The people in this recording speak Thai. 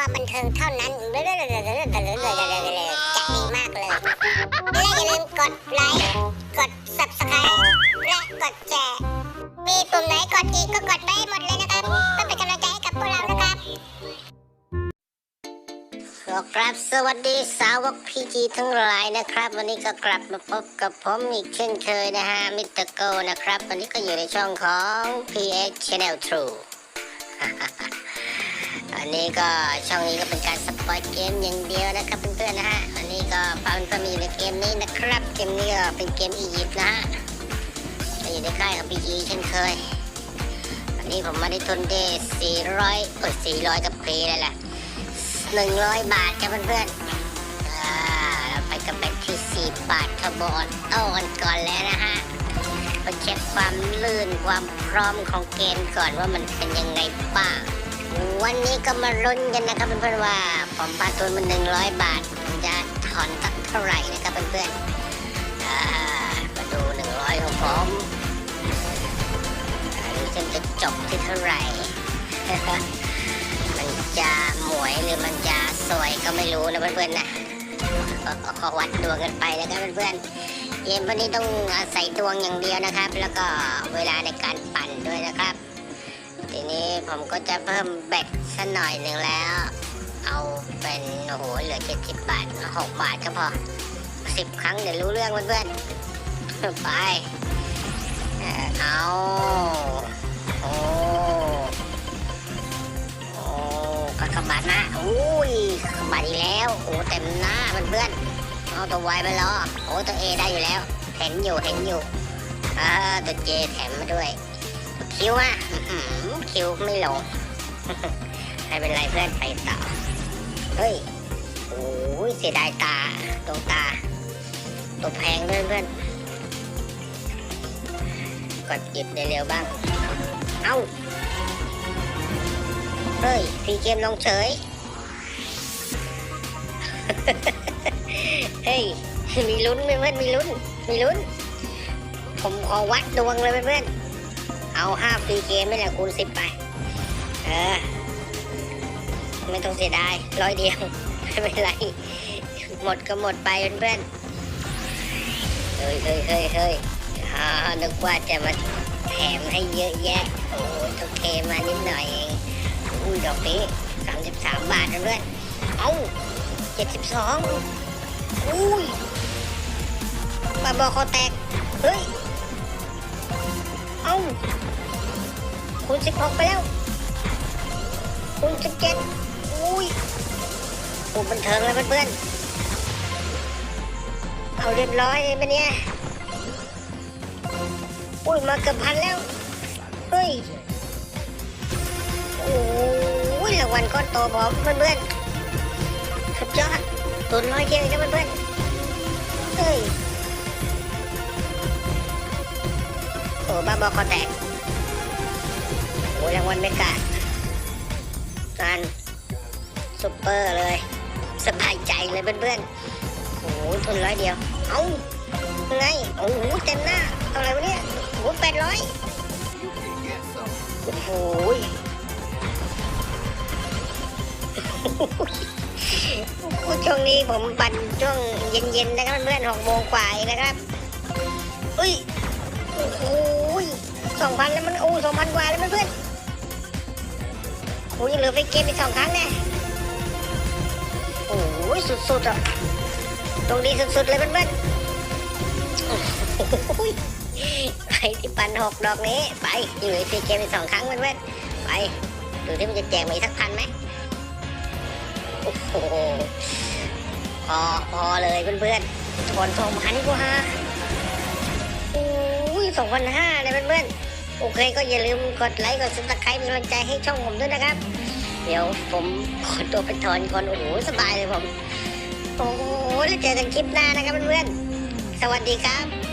ว่าบันเทิงเท่านั้นจะดีมากเลย และอย่าลืมกดไลค์ กด subscribe และกดแชร์ มีปุ่มไหนกดอีกก็กดไปหมดเลยนะครับเพื่อเป็นกำลังใจให้กับพวกเรานะครับครับสวัสดีสาวกพีจีทั้งหลายนะครับ วันนี้ก็กลับมาพบกับผมอีกเช่นเคยนะฮะมิสเตอร์โกนะครับ วันนี้ก็อยู่ในช่องของ PX Channel True อันนี้ก็ช่องนี้ก็เป็นการสปอยเกมอย่างเดียวนะครับเพื่อนๆนะฮะอันนี้ก็พาเพื่อนๆมาอยู่ในเกมนี้นะครับเกมนี้ก็เป็นเกมอียิปต์นะฮะอยู่ในค่ายของ PG เช่นเคย อันนี้ผมมาได้ทุนได้400เออ400 กับเพลเลยแหละหนึ่งร้อยบาทครับเพื่อนๆอ่าเราไปกันเป็นที่สี่บาททบอลเอากันก่อนแล้วนะฮะไปเช็คความลื่นความพร้อมของเกมก่อนว่ามันเป็นยังไงบ้าง วันนี้ก็มาลุ้นกันนะครับเพื่อนๆว่าผมพาทุนมันหนึ่งร้อยบาทผมจะถอนสักเท่าไหร่นะครับเพื่อนๆอ่ามาดูหนึ่งร้อยของผมอันนี้ฉันจะจบที่เท่าไหร่ มันจะหมวยหรือมันจะสวยก็ไม่รู้นะเพื่อนๆนะก็ขอวัดดวงกันไปนะครับเพื่อนๆเกมวันนี้ต้องอาศัยดวงอย่างเดียวนะครับ แล้วก็เวลาในการปั่นด้วยนะครับ ทีนี้ผมก็จะเพิ่มเบ็ดสักหน่อยหนึ่งแล้ว เอาเป็นโอ้โหเหลือเจ็ดสิบบาทหกบาทก็พอสิบครั้งเดี๋ยวรู้เรื่องเพื่อนๆไปเอาโอ้โอ้กระบาดนะอุ้ยกระบาดอีกแล้วโอ้เต็มหน้าเพื่อนๆเอาตัวไวไปรอโอ้ตัวเอได้อยู่แล้ว เห็นอยู่เห็นอยู่เอ่าตัวเจแถมมาด้วยตัวคิวอะ คิวไม่ลง ไม่เป็นไรเพื่อนไปต่อ เฮ้ย โอ้ยเสียดายตาดวงตา ตัวแพงเพื่อนเพื่อนกดหยิบเร็วๆบ้าง เอ้า เฮ้ยพีเกมลงเฉย เฮ้ย มีลุ้นเพื่อนมีลุ้น มีลุ้น ผมขอวัดดวงเลยเพื่อน เอาห้าฟรีเกมไม่แหละคูณสิบไป เออ ไม่ต้องเสียดายร้อยเดียว ไม่เป็นไร หมดก็หมดไปเพื่อนๆเฮ้ยเฮ้ยเฮ้ยเฮ้ยอ่านึกว่าจะมาแถมให้เยอะแยะ โอ้ยโอเคมานิดหน่อยเองอุ้ยดอกนี้สามสิบสามบาทนะเพื่อนเอ้าเจ็ดสิบสองอุ้ยปลาบอคอแตก เฮ้ย เอ้า คูณสิบหกไปแล้วคูณสิบเจ็ดอุ้ยโอ้บันเทิงเลยเพื่อนๆเอาเรียบร้อยเลยปะเนี่ยอุ้ยมาเกือบพันแล้ว เฮ้ย โอ้ยรางวัลก้อนโตพร้อมเพื่อนๆสุดยอดตุนร้อยเดียงนะเพื่อนๆเฮ้ย โอ้บ้าบอคอแตกางวัลเมกาการซุปเปอร์เลย สบายใจเลยเพื่อนๆโอ้ยทุนร้อยเดียว เอ้าไง โอ้โหเต็มหน้าเท่าไหร่วะเนี่ยโอ้แปดร้อยโอ้โหช่วงนี้ผมปั่นช่วงเย็นๆนะครับเพื่อนหกโมงกว่าเองนะครับ อุ้ย โอ้โหสองพันแล้วมันโอ้สองพันกว่าแล้วเพื่อน โอ้ยังเหลือไปเกมอีกสองครั้งแน่โอ้ยสุดๆอะตรงนี้สุดๆเลยเพื่อนๆโอ้ยไปที่ปันหกดอกนี้ ไปอยู่ในเกมอีกสองครั้งเพื่อนๆไปดูที่มันจะแจกมาอีกสักพันไหมโอ้โหพอพอเลยเพื่อนๆทอนสองพันกว่าโอ้ยสองพันห้าเลยเพื่อนๆ โอเคก็อย่าลืมกดไลค์กดซับสไครป์เป็นกำลังใจให้ช่องผมด้วยนะครับ เดี๋ยวผมขอตัวไปถอนก่อนโอ้โหสบายเลยผม โอ้โหแล้วเจอกันคลิปหน้านะครับเพื่อนๆสวัสดีครับ